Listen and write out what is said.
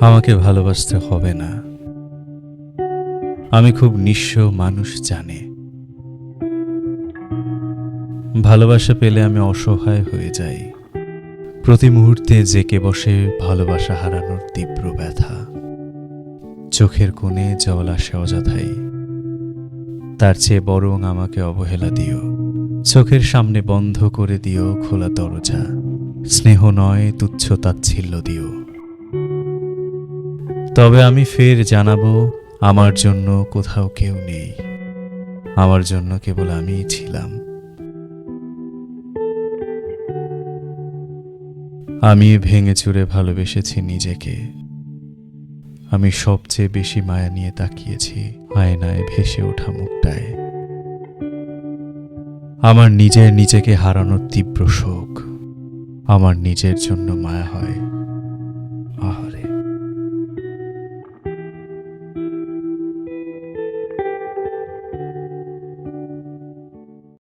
আমাকে ভালোবাসতে হবে না। আমি খুব নিঃস্ব মানুষ জানে। ভালোবাসা পেলে আমি অসহায় হয়ে যাই। প্রতি মুহূর্তে জেকে বসে ভালোবাসা হারানোর তীব্র ব্যথা। চোখের কোণে জল আসে অযথাই। তার চেয়ে বরং আমাকে অবহেলা দিও। চোখের সামনে বন্ধ করে দিও খোলা দরজা। স্নেহ নয়, তুচ্ছ তাচ্ছিল্য দিও। তবে আমি ফের জানাব, আমার জন্য কোথাও কেউ নেই। আমার জন্য কেবল আমিই ছিলাম। আমি ভেঙে চুরে ভালোবেসেছি নিজেকে। আমি সবচেয়ে বেশি মায়া নিয়ে তাকিয়েছি আয়নায় ভেসে ওঠা মুখটায়। আমার নিজের নিজেকে হারানোর তীব্র শোক। আমার নিজের জন্য মায়া হয়।